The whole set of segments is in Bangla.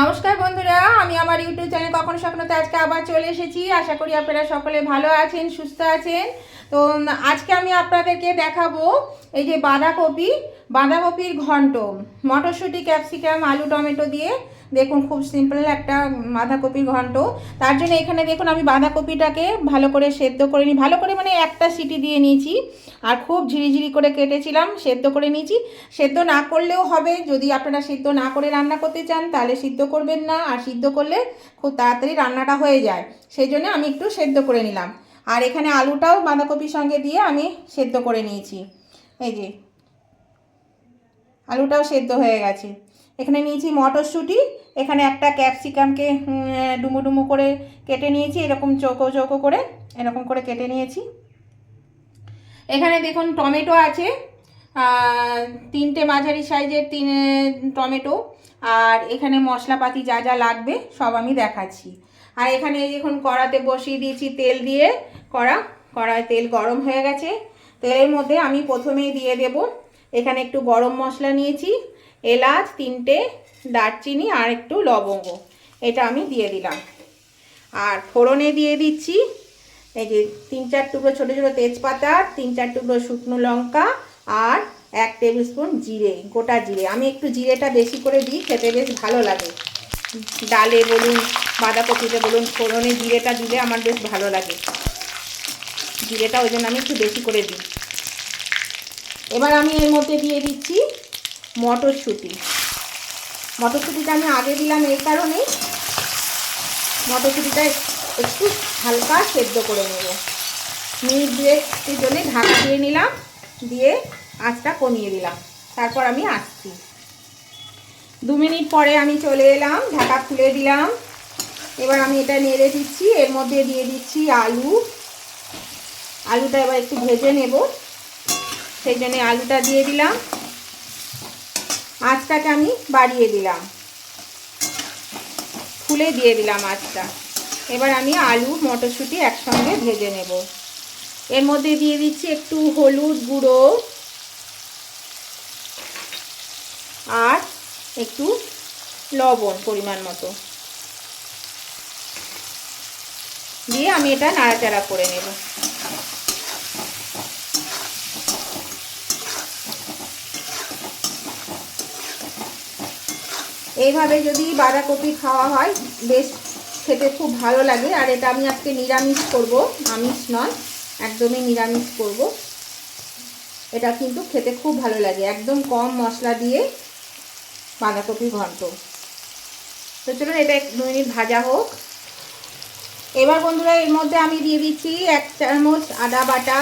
নমস্কার বন্ধুরা, আমি আমার ইউটিউব চ্যানেল স্বপ্ন স্বপ্নতে আজকে আবার চলে এসেছি। আশা করি আপনারা সকলে ভালো আছেন, সুস্থ আছেন। তো আজকে আমি আপনাদেরকে দেখাবো এই যে বাঁধাকপি, বাঁধাকপির ঘন্ট, মটরশুঁটি, ক্যাপসিকাম, আলু, টমেটো দিয়ে। দেখুন, খুব সিম্পল একটা বাঁধাকপির ঘন্ট। তার জন্য এখানে দেখুন, আমি বাঁধাকপিটাকে ভালো করে সেদ্ধ করে নিই ভালো করে মানে একটা সিটি দিয়ে নিয়েছি। আর খুব ঝিরিঝিরি করে কেটেছিলাম, সেদ্ধ করে নিয়েছি। সেদ্ধ না করলেও হবে, যদি আপনারা সিদ্ধ না করে রান্না করতে চান, তাহলে সিদ্ধ করবেন না। আর সিদ্ধ করলে খুব তাড়াতাড়ি রান্নাটা হয়ে যায়। সেই জন্য আমি একটু সেদ্ধ করে নিলাম। আর এখানে আলুটাও বাঁধাকপির সঙ্গে দিয়ে আমি সেদ্ধ করে নিয়েছি। এই যে, আলুটাও সেদ্ধ হয়ে গেছে। এখানে নিয়েছি মটরশুঁটি, এখানে একটা ক্যাপসিকামকে ডুমো ডুমো করে কেটে নিয়েছি, এরকম চৌকো চৌকো করে, এরকম করে কেটে নিয়েছি। এখানে দেখুন টমেটো আছে তিনটে মাঝারি সাইজের তিন টমেটো, আর এখানে মশলাপাতি যা যা লাগবে সব আমি দেখাচ্ছি। আর এখানে দেখুন কড়াতে বসিয়ে দিয়েছি তেল দিয়ে, কড়া, কড়ায় তেল গরম হয়ে গেছে। তেলের মধ্যে আমি প্রথমেই দিয়ে দেব, এখানে একটু গরম মশলা নিয়েছি এলাচ, তিনটে দারচিনি আর একটু লবঙ্গ। এটা আমি দিয়ে দিলাম। আর ফোড়নে দিয়ে দিচ্ছি এই যে তিন চার টুকরো ছোটো ছোটো তেজপাতা, তিন চার টুকরো শুকনো লঙ্কা আর এক টেবিল স্পুন জিরে, গোটা জিরে। আমি একটু জিরেটা বেশি করে দিই, খেতে বেশ ভালো লাগে। ডালে বলুন, বাঁধাকপিতে বলুন, ফোড়নে জিরেটা দিলে আমার বেশ ভালো লাগে। জিরেটা ওই জন্য আমি একটু বেশি করে দিই। এবার আমি এর মধ্যে দিয়ে দিচ্ছি মটরশুঁটি। মটরশুঁটিটা আমি আগে দিলাম এই কারণেই। মটরশুঁটিটা একটু হালকা সেদ্ধ করে নেব। মিনিট দুয়েকের জন্য ঢাকা দিয়ে নিলাম, দিয়ে আঁচটা কমিয়ে দিলাম। তারপর আমি আসছি। দু মিনিট পরে আমি চলে এলাম, ঢাকা খুলে দিলাম। এবার আমি এটা নেড়ে দিচ্ছি, এর মধ্যে দিয়ে দিচ্ছি আলু। আলুটা এবার একটু ভেজে নেব। সেই জন্য আলুটা দিয়ে দিলাম। আঁচটাকে আমি বাড়িয়ে দিলাম। খুলে দিয়ে দিলাম আঁচটা। এবার আমি আলু, মটরশুঁটি একসঙ্গে ভেজে নেব। এর মধ্যে দিয়ে দিচ্ছি একটু হলুদ গুঁড়ো আর একটু লবণ পরিমাণ মতো। দিয়ে আমি এটা নাড়াচাড়া করে নেব। এইভাবে যদি বাঁধাকপি খাওয়া হয়, বেশ খেতে খুব ভালো লাগে। আর এটা আমি আজকে নিরামিষ করব, আমিষ নয়, একদমই নিরামিষ করব। এটা কিন্তু খেতে খুব ভালো লাগে, একদম কম মশলা দিয়ে বাঁধাকপি ঘন্ট। তো চলুন, এটা এক দু মিনিট ভাজা হোক। এবার বন্ধুরা, এর মধ্যে আমি দিয়ে দিচ্ছি এক চামচ আদা বাটা,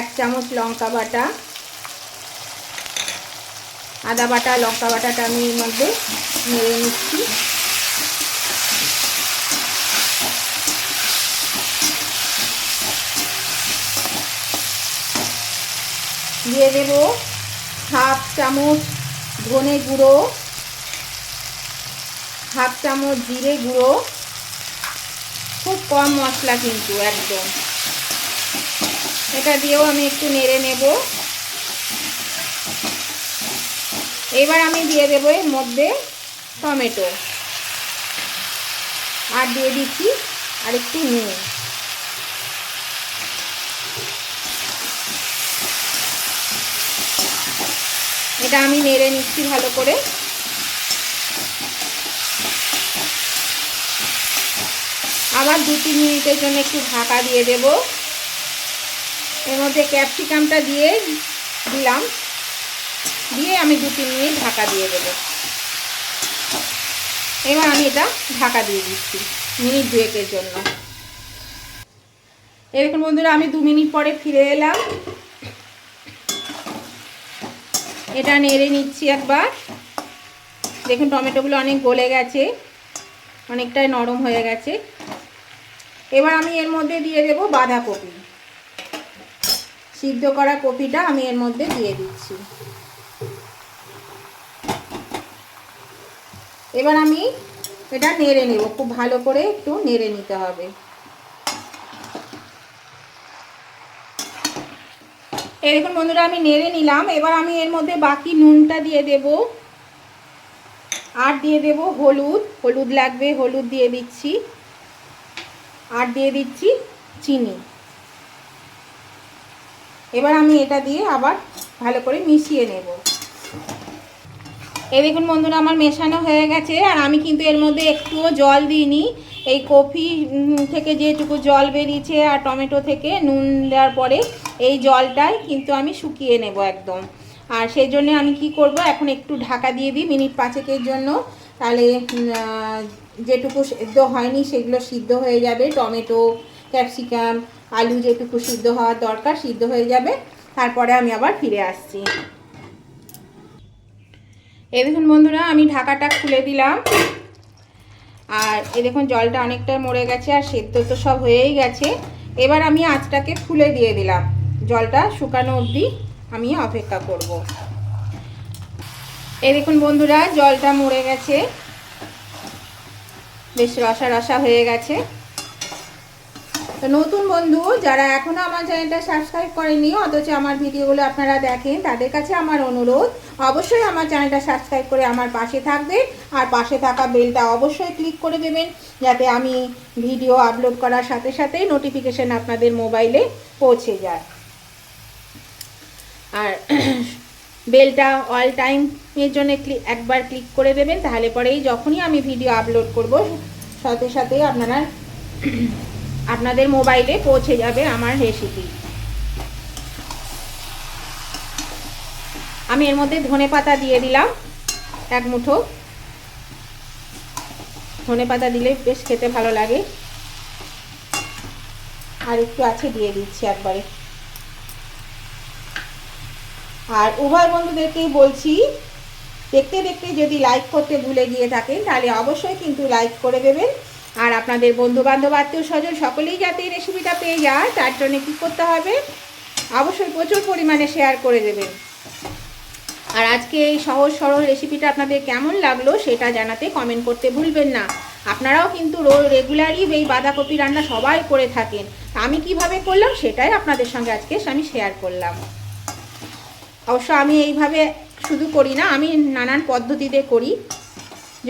এক চামচ লঙ্কা বাটা। আদা বাটা, লঙ্কা বাটাটা আমি এর মধ্যে নেড়ে নিচ্ছি। দিয়ে দেব হাফ চামচ ধনে গুঁড়ো, হাফ চামচ জিরে গুঁড়ো। খুব কম মশলা কিন্তু একদম। এটা দিয়েও আমি একটু নেড়ে নেব। এবার আমি দিয়ে দেবো এর মধ্যে টমেটো। আর দিয়ে দিচ্ছি আর একটু নুন। এটা আমি নেড়ে নিচ্ছি ভালো করে। আবার দু তিন মিনিটের জন্য একটু ঢাকা দিয়ে দেব। এর মধ্যে ক্যাপসিকামটা দিয়ে দিলাম। দিয়ে আমি দু তিন মিনিট ঢাকা দিয়ে দেবো। এবার আমি এটা ঢাকা দিয়ে দিচ্ছি মিনিট দুয়েকের জন্য। এরকম বন্ধুরা, আমি দু মিনিট পরে ফিরে এলাম। এটা নেড়ে নিচ্ছি একবার। দেখুন, টমেটোগুলো অনেক গলে গেছে, অনেকটাই নরম হয়ে গেছে। এবার আমি এর মধ্যে দিয়ে দেব বাঁধাকপি। সিদ্ধ করা কপিটা আমি এর মধ্যে দিয়ে দিচ্ছি। এবার আমি এটা নেড়ে নেব, খুব ভালো করে একটু নেড়ে নিতে হবে। দেখুন বন্ধুরা, আমি নেড়ে নিলাম। এবার আমি এর মধ্যে বাকি নুনটা দিয়ে দেব। আর দিয়ে দেব হলুদ। হলুদ লাগবে, হলুদ দিয়ে দিচ্ছি। আর দিয়ে দিচ্ছি চিনি। এবার আমি এটা দিয়ে আবার ভালো করে মিশিয়ে নেব। এই দেখুন বন্ধুরা, আমার মেশানো হয়ে গেছে আর আমি কিন্তু এর মধ্যে একটুও জল দিইনি। এই কফি থেকে যেটুকু জল বেরিয়েছে আর টমেটো থেকে নুন দেওয়ার পরে এই জলটাই কিন্তু আমি শুকিয়ে নেব একদম। আর সেই জন্য আমি কি করব, এখন একটু ঢাকা দিয়ে দিই মিনিট পাঁচেকের জন্য। তাহলে যেটুকু সিদ্ধ হয়নি সেগুলো সিদ্ধ হয়ে যাবে। টমেটো, ক্যাপসিকাম, আলু যেটুকু সিদ্ধ হওয়ার দরকার সিদ্ধ হয়ে যাবে। তারপরে আমি আবার ফিরে আসছি। এই দেখুন বন্ধুরা, আমি ঢাকাটা খুলে দিলাম। আর এই দেখুন, জলটা অনেকটা মরে গেছে আর সেদ্ধ তো সব হয়েই গেছে। এবার আমি আঁচটাকে খুলে দিয়ে দিলাম। জলটা শুকানো অবধি আমি অপেক্ষা করব। এই দেখুন বন্ধুরা, জলটা মরে গেছে। বেশ রসা রসা হয়ে গেছে। নতুন বন্ধু, যারা এখনও আমার চ্যানেলটা সাবস্ক্রাইব করেনি, অথচ আমার ভিডিওগুলো আপনারা দেখেন, তাদের কাছে আমার অনুরোধ, অবশ্যই আমার চ্যানেলটা সাবস্ক্রাইব করে আমার পাশে থাকবেন, আর পাশে থাকা বেলটা অবশ্যই ক্লিক করে দেবেন, যাতে আমি ভিডিও আপলোড করার সাথে সাথেই নোটিফিকেশান আপনাদের মোবাইলে পৌঁছে যায়। আর বেলটা অল টাইমের জন্য ক্লিক একবার ক্লিক করে দেবেন, তাহলে পরেই যখনই আমি ভিডিও আপলোড করব, সাথে সাথেই আপনারা আপনাদের মোবাইলে পৌঁছে যাবে আমার রেসিপি আমি এর মধ্যে ধনে পাতা দিয়ে দিলাম, এক মুঠো। ধনে পাতা দিলে বেশ খেতে ভালো লাগে। আর একটু আছে দিয়ে দিচ্ছি একবারে। আর উভয় বন্ধুদেরকেই বলছি, দেখতে দেখতে যদি লাইক করতে ভুলে গিয়ে থাকেন, তাহলে অবশ্যই কিন্তু লাইক করে দেবেন। আর আপনাদের বন্ধু বান্ধব আত্মীয় স্বজন সকলেই যাতে এই রেসিপিটা পেয়ে যায়, তার জন্য কী করতে হবে? অবশ্যই প্রচুর পরিমাণে শেয়ার করে দেবেন। আর আজকে এই সহজ সরল রেসিপিটা আপনাদের কেমন লাগল সেটা জানাতে কমেন্ট করতে ভুলবেন না। আপনারাও কিন্তু রেগুলারই এই বাঁধাকপি রান্না সবাই করে থাকেন। আমি কীভাবে করলাম সেটাই আপনাদের সঙ্গে আজকে আমি শেয়ার করলাম। অবশ্য আমি এইভাবে শুধু করি না, আমি নানান পদ্ধতিতে করি।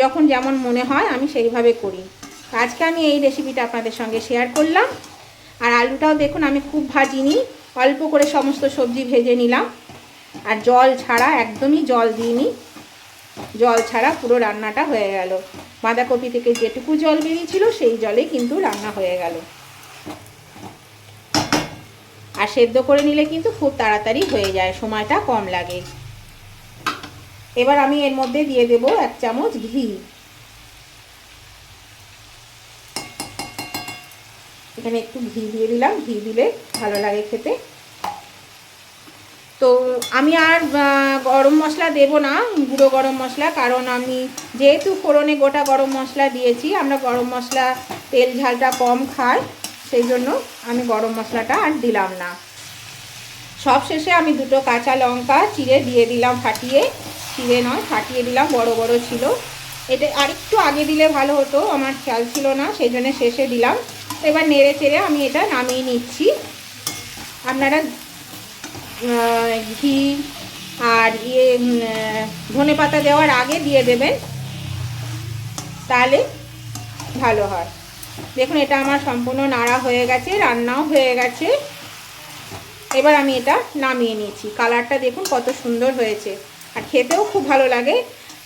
যখন যেমন মনে হয় আমি সেইভাবে করি। আজকে আমি এই রেসিপিটা আপনাদের সঙ্গে শেয়ার করলাম। আর আলুটাও দেখুন, আমি খুব ভাজিনি, অল্প করে সমস্ত সবজি ভেজে নিলাম। আর জল ছাড়া, একদমই জল দিইনি। জল ছাড়া পুরো রান্নাটা হয়ে গেল। বাঁধাকপি থেকে যেটুকু জল বেরিয়েছিল, সেই জলে কিন্তু রান্না হয়ে গেল। আর সেদ্ধ করে নিলে কিন্তু খুব তাড়াতাড়ি হয়ে যায়, সময়টা কম লাগে। এবার আমি এর মধ্যে দিয়ে দেব এক চামচ ঘি। এখানে একটু ঘি দিয়ে দিলাম, ঘি দিলে ভালো লাগে খেতে। তো আমি আর গরম মশলা দেব না, গুঁড়ো গরম মশলা, কারণ আমি যেহেতু ফোড়নে গোটা গরম মশলা দিয়েছি, আমরা গরম মশলা তেল ঝালটা কম খাই, সেই জন্য আমি গরম মশলাটা আর দিলাম না। সব শেষে আমি দুটো কাঁচা লঙ্কা চিড়ে দিয়ে দিলাম ফাটিয়ে, চিড়ে নয়, ফাটিয়ে দিলাম, বড় বড় ছিল। এটা আরেকটু আগে দিলে ভালো হতো, আমার খেয়াল ছিল না, সেই জন্য শেষে দিলাম। এবার নেড়ে চেড়ে আমি এটা নামিয়ে নিচ্ছি। আপনারা ঘি আর ইয়ে ধনে পাতা দেওয়ার আগে দিয়ে দেবেন, তাহলে ভালো হয়। দেখুন, এটা আমার সম্পূর্ণ নাড়া হয়ে গেছে, রান্নাও হয়ে গেছে। এবার আমি এটা নামিয়ে নিয়েছি কালারটা দেখুন কত সুন্দর হয়েছে। আর খেতেও খুব ভালো লাগে।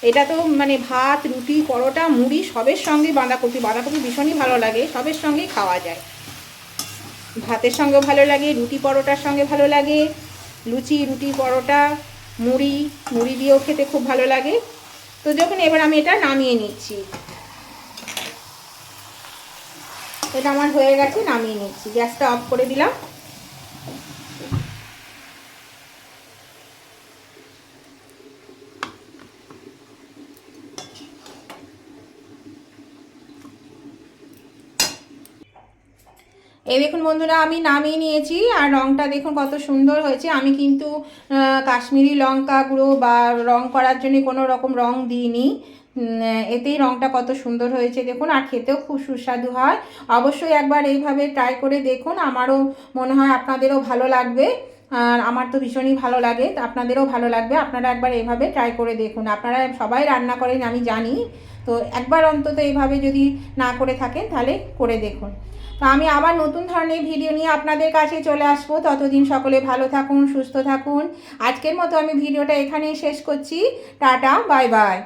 এটা তো মানে ভাত, রুটি, পরোটা, মুড়ি সবের সঙ্গে বাঁধাকপি। বাঁধাকপি ভীষণই ভালো লাগে, সবের সঙ্গেই খাওয়া যায়। ভাতের সঙ্গেও ভালো লাগে, রুটি, পরোটার সঙ্গে ভালো লাগে, লুচি, রুটি, পরোটা, মুড়ি মুড়ি দিয়েও খেতে খুব ভালো লাগে। তো যখন এবার আমি এটা নামিয়ে নিচ্ছি। এটা আমার হয়ে গেছে, নামিয়ে নিচ্ছি। গ্যাসটা অফ করে দিলাম। এই দেখুন বন্ধুরা, আমি নামিয়ে নিয়েছি আর রঙটা দেখুন কত সুন্দর হয়েছে। আমি কিন্তু কাশ্মীরি লঙ্কা গুঁড়ো বা রং করার জন্য কোনো রকম রং দিইনি। এতেই রঙটা কত সুন্দর হয়েছে দেখুন আর খেতেও খুব সুস্বাদু হয়। অবশ্যই একবার এইভাবে ট্রাই করে দেখুন, আমারও মনে হয় আপনাদেরও ভালো লাগবে। আর আমার তো ভীষণই ভালো লাগে আপনাদেরও ভালো লাগবে। আপনারা একবার এভাবে ট্রাই করে দেখুন। আপনারা সবাই রান্না করেন, আমি জানি। তো একবার অন্তত এইভাবে যদি না করে থাকেন, তাহলে করে দেখুন। তো আমি আবার নতুন ধরনের ভিডিও নিয়ে আপনাদের কাছে চলে আসব। ততদিন সকলে ভালো থাকুন, সুস্থ থাকুন। আজকের মতো আমি ভিডিওটা এখানেই শেষ করছি। Tata bye bye